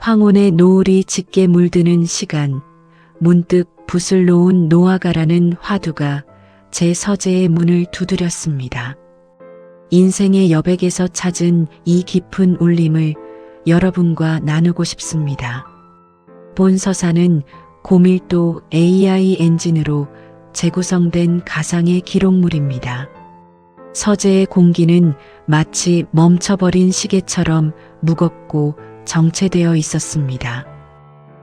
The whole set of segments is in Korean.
황혼의 노을이 짙게 물드는 시간, 문득 붓을 놓은 노아가라는 화두가 제 서재의 문을 두드렸습니다. 인생의 여백에서 찾은 이 깊은 울림을 여러분과 나누고 싶습니다. 본 서사는 고밀도 AI 엔진으로 재구성된 가상의 기록물입니다. 서재의 공기는 마치 멈춰버린 시계처럼 무겁고 정체되어 있었습니다.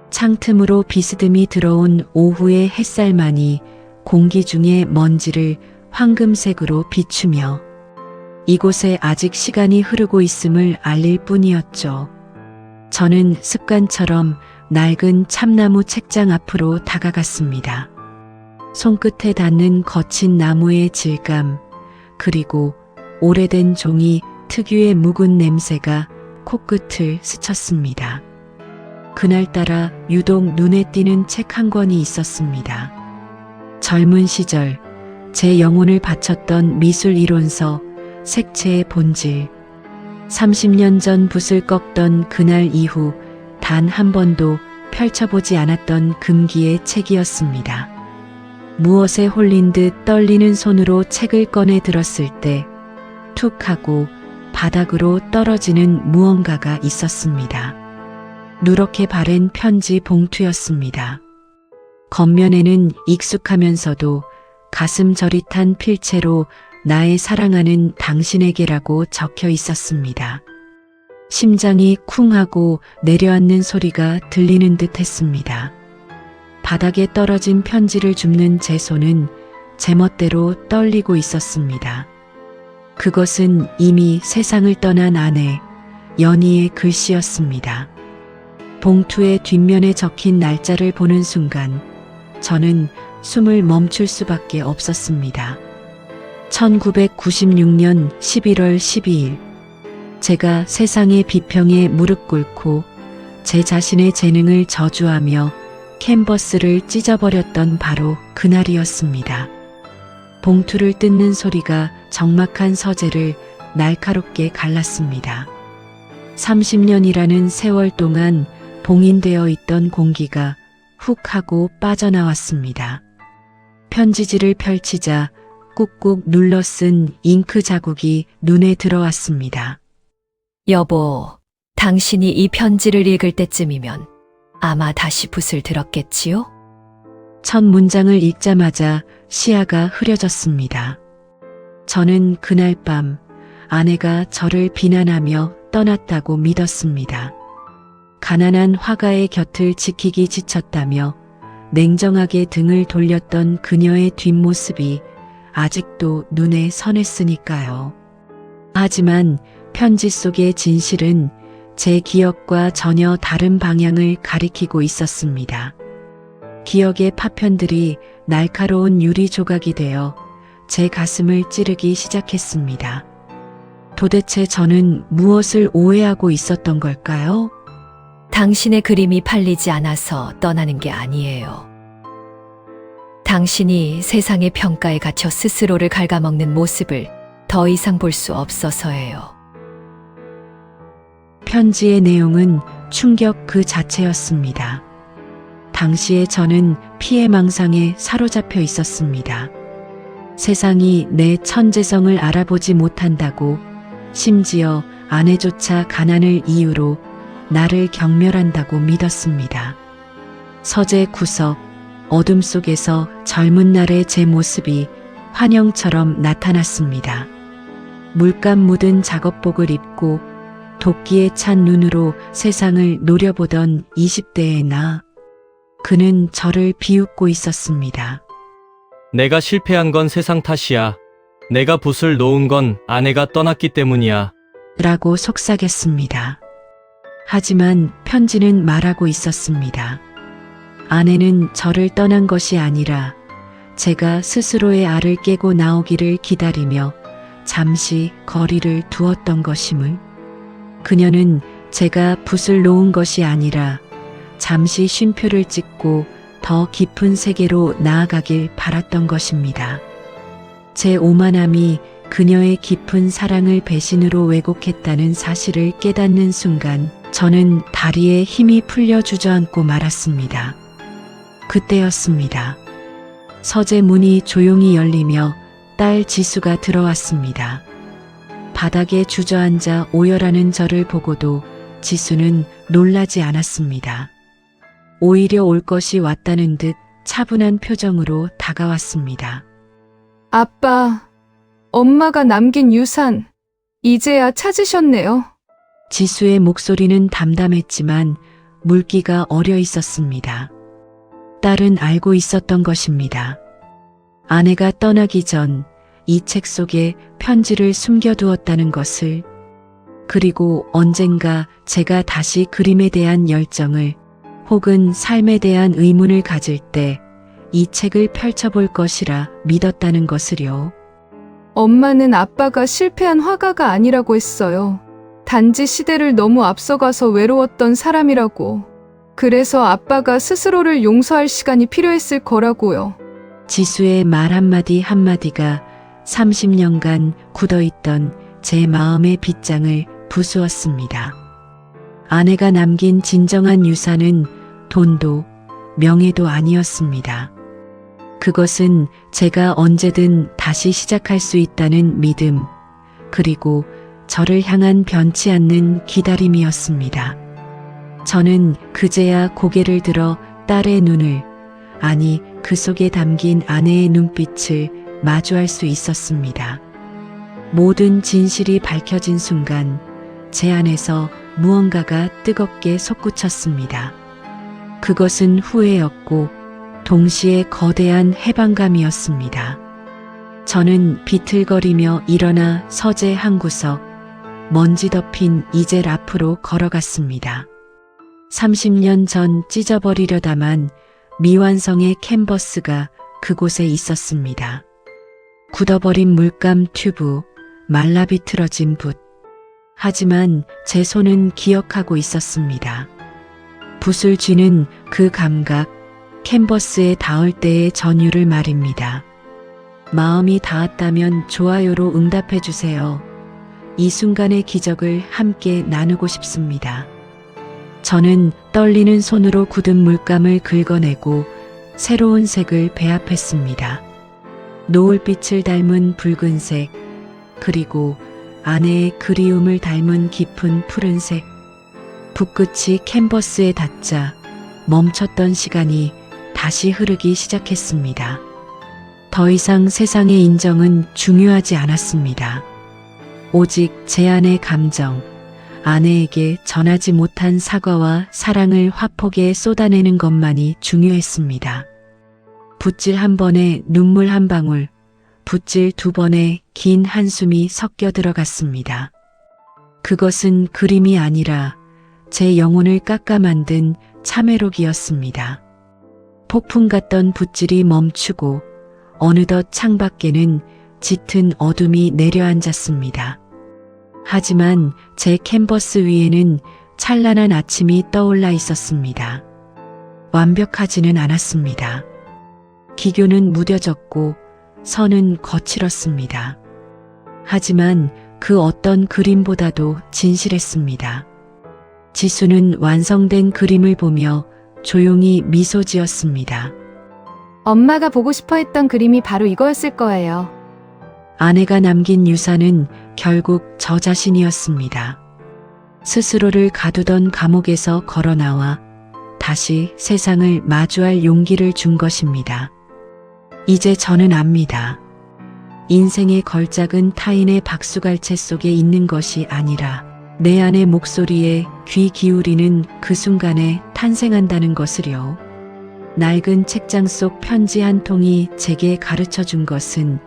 창틈으로 비스듬히 들어온 오후의 햇살만이 공기 중의 먼지를 황금색으로 비추며 이곳에 아직 시간이 흐르고 있음을 알릴 뿐이었죠. 저는 습관처럼 낡은 참나무 책장 앞으로 다가갔습니다. 손끝에 닿는 거친 나무의 질감, 그리고 오래된 종이 특유의 묵은 냄새가 코끝을 스쳤습니다. 그날따라 유독 눈에 띄는 책 한 권이 있었습니다. 젊은 시절 제 영혼을 바쳤던 미술 이론서 색채의 본질. 30년 전 붓을 꺾던 그날 이후 단 한 번도 펼쳐보지 않았던 금기의 책이었습니다. 무엇에 홀린 듯 떨리는 손으로 책을 꺼내 들었을 때 툭 하고 바닥으로 떨어지는 무언가가 있었습니다. 누렇게 바랜 편지 봉투였습니다. 겉면에는 익숙하면서도 가슴 저릿한 필체로 나의 사랑하는 당신에게라고 적혀 있었습니다. 심장이 쿵 하고 내려앉는 소리가 들리는 듯 했습니다. 바닥에 떨어진 편지를 줍는 제 손은 제멋대로 떨리고 있었습니다. 그것은 이미 세상을 떠난 아내, 연희의 글씨였습니다. 봉투의 뒷면에 적힌 날짜를 보는 순간 저는 숨을 멈출 수밖에 없었습니다. 1996년 11월 12일 제가 세상의 비평에 무릎 꿇고 제 자신의 재능을 저주하며 캔버스를 찢어버렸던 바로 그날이었습니다. 봉투를 뜯는 소리가 적막한 서재를 날카롭게 갈랐습니다. 30년이라는 세월 동안 봉인되어 있던 공기가 훅 하고 빠져나왔습니다. 편지지를 펼치자 꾹꾹 눌러 쓴 잉크 자국이 눈에 들어왔습니다. 여보, 당신이 이 편지를 읽을 때쯤이면 아마 다시 붓을 들었겠지요? 첫 문장을 읽자마자 시야가 흐려졌습니다. 저는 그날 밤 아내가 저를 비난하며 떠났다고 믿었습니다. 가난한 화가의 곁을 지키기 지쳤다며 냉정하게 등을 돌렸던 그녀의 뒷모습이 아직도 눈에 선했으니까요. 하지만 편지 속의 진실은 제 기억과 전혀 다른 방향을 가리키고 있었습니다. 기억의 파편들이 날카로운 유리 조각이 되어 제 가슴을 찌르기 시작했습니다. 도대체 저는 무엇을 오해하고 있었던 걸까요? 당신의 그림이 팔리지 않아서 떠나는 게 아니에요. 당신이 세상의 평가에 갇혀 스스로를 갉아먹는 모습을 더 이상 볼 수 없어서예요. 편지의 내용은 충격 그 자체였습니다. 당시에 저는 피해망상에 사로잡혀 있었습니다. 세상이 내 천재성을 알아보지 못한다고 심지어 아내조차 가난을 이유로 나를 경멸한다고 믿었습니다. 서재 구석, 어둠 속에서 젊은 날의 제 모습이 환영처럼 나타났습니다. 물감 묻은 작업복을 입고 도끼에 찬 눈으로 세상을 노려보던 20대의 나. 그는 저를 비웃고 있었습니다. 내가 실패한 건 세상 탓이야. 내가 붓을 놓은 건 아내가 떠났기 때문이야. 라고 속삭였습니다. 하지만 편지는 말하고 있었습니다. 아내는 저를 떠난 것이 아니라 제가 스스로의 알을 깨고 나오기를 기다리며 잠시 거리를 두었던 것임을. 그녀는 제가 붓을 놓은 것이 아니라 잠시 쉼표를 찍고 더 깊은 세계로 나아가길 바랐던 것입니다. 제 오만함이 그녀의 깊은 사랑을 배신으로 왜곡했다는 사실을 깨닫는 순간 저는 다리에 힘이 풀려 주저앉고 말았습니다. 그때였습니다. 서재 문이 조용히 열리며 딸 지수가 들어왔습니다. 바닥에 주저앉아 오열하는 저를 보고도 지수는 놀라지 않았습니다. 오히려 올 것이 왔다는 듯 차분한 표정으로 다가왔습니다. 아빠, 엄마가 남긴 유산, 이제야 찾으셨네요. 지수의 목소리는 담담했지만 물기가 어려 있었습니다. 딸은 알고 있었던 것입니다. 아내가 떠나기 전 이 책 속에 편지를 숨겨두었다는 것을 그리고 언젠가 제가 다시 그림에 대한 열정을 혹은 삶에 대한 의문을 가질 때 이 책을 펼쳐볼 것이라 믿었다는 것을요. 엄마는 아빠가 실패한 화가가 아니라고 했어요. 단지 시대를 너무 앞서가서 외로웠던 사람이라고. 그래서 아빠가 스스로를 용서할 시간이 필요했을 거라고요. 지수의 말 한마디 한마디가 30년간 굳어있던 제 마음의 빗장을 부수었습니다. 아내가 남긴 진정한 유산은 돈도 명예도 아니었습니다. 그것은 제가 언제든 다시 시작할 수 있다는 믿음, 그리고 저를 향한 변치 않는 기다림이었습니다. 저는 그제야 고개를 들어 딸의 눈을, 아니 그 속에 담긴 아내의 눈빛을 마주할 수 있었습니다. 모든 진실이 밝혀진 순간 제 안에서 무언가가 뜨겁게 솟구쳤습니다. 그것은 후회였고 동시에 거대한 해방감이었습니다. 저는 비틀거리며 일어나 서재 한 구석, 먼지 덮인 이젤 앞으로 걸어갔습니다. 30년 전 찢어버리려다만 미완성의 캔버스가 그곳에 있었습니다. 굳어버린 물감 튜브, 말라 비틀어진 붓. 하지만 제 손은 기억하고 있었습니다. 붓을 쥐는 그 감각, 캔버스에 닿을 때의 전율을 말입니다. 마음이 닿았다면 좋아요로 응답해 주세요. 이 순간의 기적을 함께 나누고 싶습니다. 저는 떨리는 손으로 굳은 물감을 긁어내고 새로운 색을 배합했습니다. 노을빛을 닮은 붉은색, 그리고 아내의 그리움을 닮은 깊은 푸른색. 붓끝이 캔버스에 닿자 멈췄던 시간이 다시 흐르기 시작했습니다. 더 이상 세상의 인정은 중요하지 않았습니다. 오직 제 안의 감정, 아내에게 전하지 못한 사과와 사랑을 화폭에 쏟아내는 것만이 중요했습니다. 붓질 한 번에 눈물 한 방울, 붓질 두 번에 긴 한숨이 섞여 들어갔습니다. 그것은 그림이 아니라 제 영혼을 깎아 만든 참회록이었습니다. 폭풍 같던 붓질이 멈추고 어느덧 창밖에는 짙은 어둠이 내려앉았습니다. 하지만 제 캔버스 위에는 찬란한 아침이 떠올라 있었습니다. 완벽하지는 않았습니다. 기교는 무뎌졌고 선은 거칠었습니다. 하지만 그 어떤 그림보다도 진실했습니다. 지수는 완성된 그림을 보며 조용히 미소 지었습니다. 엄마가 보고 싶어 했던 그림이 바로 이거였을 거예요. 아내가 남긴 유산은 결국 저 자신이었습니다. 스스로를 가두던 감옥에서 걸어 나와 다시 세상을 마주할 용기를 준 것입니다. 이제 저는 압니다. 인생의 걸작은 타인의 박수갈채 속에 있는 것이 아니라 내 안의 목소리에 귀 기울이는 그 순간에 탄생한다는 것을요. 낡은 책장 속 편지 한 통이 제게 가르쳐 준 것은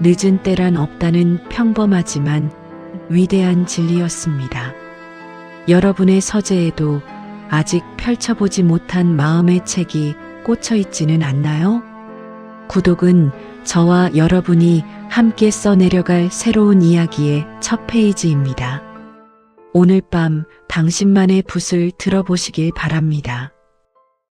늦은 때란 없다는 평범하지만 위대한 진리였습니다. 여러분의 서재에도 아직 펼쳐보지 못한 마음의 책이 꽂혀 있지는 않나요? 구독은 저와 여러분이 함께 써내려갈 새로운 이야기의 첫 페이지입니다. 오늘 밤 당신만의 붓을 들어보시길 바랍니다.